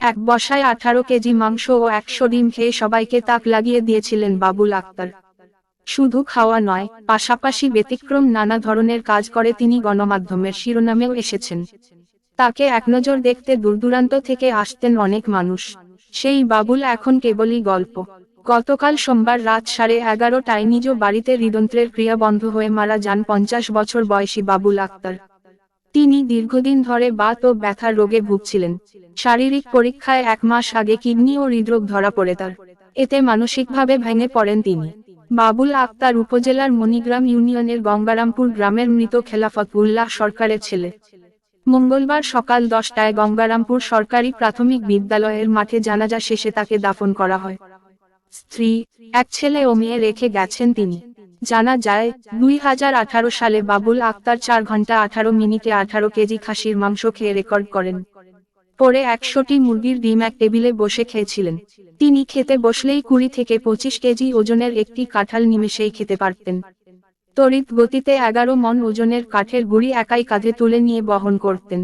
এক বসায় আঠারো কেজি মাংস ও একশো ডিম খেয়ে সবাইকে তাক লাগিয়ে দিয়েছিলেন বাবুল আক্তার। শুধু খাওয়া নয়, পাশাপাশি ব্যতিক্রম নানা ধরনের কাজ করে তিনি গণমাধ্যমের শিরোনামেও এসেছেন। তাকে একনজর দেখতে দূরদূরান্ত থেকে আসতেন অনেক মানুষ। সেই বাবুল এখন কেবলই গল্প। গতকাল সোমবার রাত সাড়ে এগারোটায় নিজ বাড়িতে হৃদন্ত্রের ক্রিয়া বন্ধ হয়ে মারা যান পঞ্চাশ বছর বয়সী বাবুল আক্তার। তিনি দীর্ঘদিন ধরে বাত ও ব্যথার রোগে ভুগছিলেন। শারীরিক পরীক্ষায় এক মাস আগে কিডনি ও হৃদরোগ ধরা পড়ে তার। এতে মানসিকভাবে ভেঙে পড়েন তিনি। বাবুল আক্তার উপজেলার মণিগ্রাম ইউনিয়নের গঙ্গারামপুর গ্রামের মৃত খেলাফত উল্লাহ সরকারের ছেলে। মঙ্গলবার সকাল দশটায় গঙ্গারামপুর সরকারি প্রাথমিক বিদ্যালয়ের মাঠে জানাজা শেষে তাকে দাফন করা হয়। স্ত্রী, এক ছেলে ও মেয়ে রেখে গেছেন তিনি। জানা যায়, দুই হাজার আঠারো সালে বাবুল আক্তার চার ঘণ্টা আঠারো মিনিটে আঠারো কেজি খাসির মাংস খেয়ে রেকর্ড করেন। পরে একশোটি মুরগির ডিম এক টেবিলে বসে খেয়েছিলেন। তিনি খেতে বসলেই কুড়ি থেকে পঁচিশ কেজি ওজনের একটি কাঁঠাল নিমেষেই খেতে পারতেন। তড়িৎ গতিতে এগারো মন ওজনের কাঠের গুড়ি একাই কাঁধে তুলে নিয়ে বহন করতেন।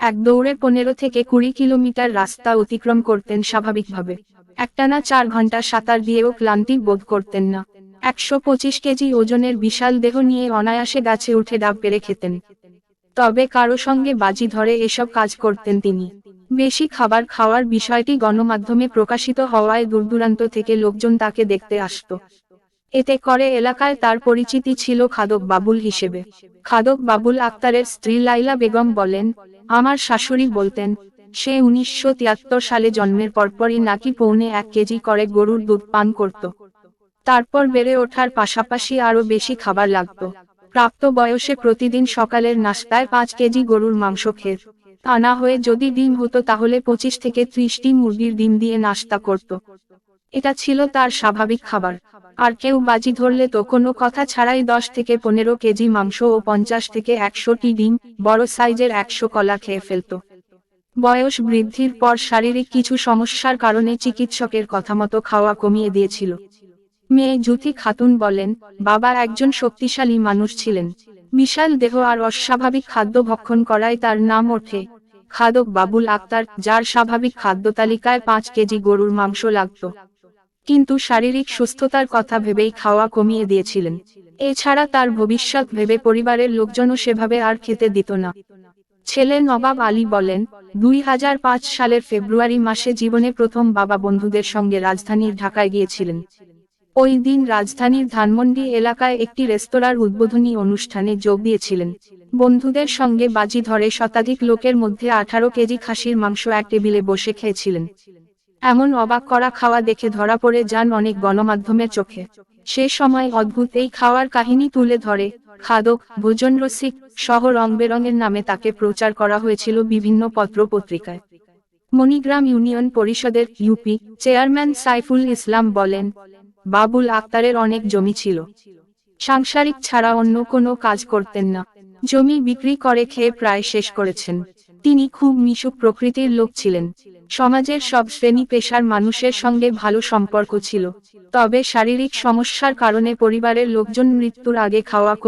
এক দৌড়ে পনেরো থেকে কুড়ি কিলোমিটার রাস্তা অতিক্রম করতেন স্বাভাবিকভাবে। একটানা চার ঘণ্টা সাঁতার দিয়েও ক্লান্তি বোধ করতেন না। একশো পঁচিশ কেজি ওজনের বিশাল দেহ নিয়ে অনায়াসে গাছে উঠে ডাব পেরে খেতেন। তবে কারও সঙ্গে বাজি ধরে এসব কাজ করতেন তিনি। বেশি খাবার খাওয়ার বিষয়টি গণমাধ্যমে প্রকাশিত হওয়ায় দূরদূরান্ত থেকে লোকজন তাকে দেখতে আসত। এতে করে এলাকায় তার পরিচিতি ছিল খাদক বাবুল হিসেবে। খাদক বাবুল আক্তারের স্ত্রী লাইলা বেগম বলেন, আমার শাশুড়ি বলতেন, সে উনিশশো তিয়াত্তর সালে জন্মের পরপরই নাকি পৌনে এক কেজি করে গরুর দুধ পান করত। তারপর বেড়ে ওঠার পাশাপাশি আরও বেশি খাবার লাগতো। প্রাপ্ত বয়সে প্রতিদিন সকালের নাস্তায় পাঁচ কেজি গরুর মাংস খেত। তা না হয়ে যদি ডিম হতো তাহলে পঁচিশ থেকে ত্রিশটি মুরগির ডিম দিয়ে নাস্তা করত। এটা ছিল তার স্বাভাবিক খাবার। আর কেউ বাজি ধরলে তো কোনো কথা ছাড়াই দশ থেকে পনেরো কেজি মাংস ও পঞ্চাশ থেকে একশোটি ডিম, বড় সাইজের একশো কলা খেয়ে ফেলত। বয়স বৃদ্ধির পর শারীরিক কিছু সমস্যার কারণে চিকিৎসকের কথা মতো খাওয়া কমিয়ে দিয়েছিল। মেয়ে জুথি খাতুন বলেন, বাবা একজন শক্তিশালী মানুষ ছিলেন। বিশাল দেহ আর অস্বাভাবিক খাদ্য ভক্ষণ করায় তার নাম ওঠে খাদক বাবুল আক্তার, যার স্বাভাবিক খাদ্য তালিকায় পাঁচ কেজি গরুর মাংস লাগত। কিন্তু শারীরিক সুস্থতার কথা ভেবেই খাওয়া কমিয়ে দিয়েছিলেন। এছাড়া তার ভবিষ্যৎ ভেবে পরিবারের লোকজনও সেভাবে আর খেতে দিত না। ছেলে নবাব আলী বলেন, দুই হাজার পাঁচ সালের ফেব্রুয়ারি মাসে জীবনে প্রথম বাবা বন্ধুদের সঙ্গে রাজধানীর ঢাকায় গিয়েছিলেন। ওই দিন রাজধানীর ধানমন্ডি এলাকায় একটি রেস্তোরাঁর উদ্বোধনী অনুষ্ঠানে যোগ দিয়েছিলেন। বন্ধুদের সঙ্গে বাজি ধরে শতাধিক লোকের মধ্যে আঠারো কেজি খাসির মাংস এক টেবিলে বসে খেয়েছিলেন। এমন অবাক করা খাওয়া দেখে ধরা পড়ে যান অনেক গণমাধ্যমের চোখে। সে সময় অদ্ভুত এই খাওয়ার কাহিনী তুলে ধরে, খাদক, ভোজন রসিক সহ রং বেরঙের নামে তাকে প্রচার করা হয়েছিল বিভিন্ন পত্র পত্রিকায় মণিগ্রাম ইউনিয়ন পরিষদের ইউপি চেয়ারম্যান সাইফুল ইসলাম বলেন বাবুল আক্তারের অনেক জমি ছিল। সাংসারিক ছাড়া অন্য কোনো কাজ করতেন না। জমি বিক্রি করে খেয়ে প্রায় শেষ করেছেন। তিনি খুব মিশুক প্রকৃতির লোক ছিলেন। সমাজের সব শ্রেণি পেশার মানুষের সঙ্গে ভালো সম্পর্ক ছিল। তবে শারীরিক সমস্যার কারণে পরিবারের লোকজন মৃত্যুর আগে খাওয়া কমিয়ে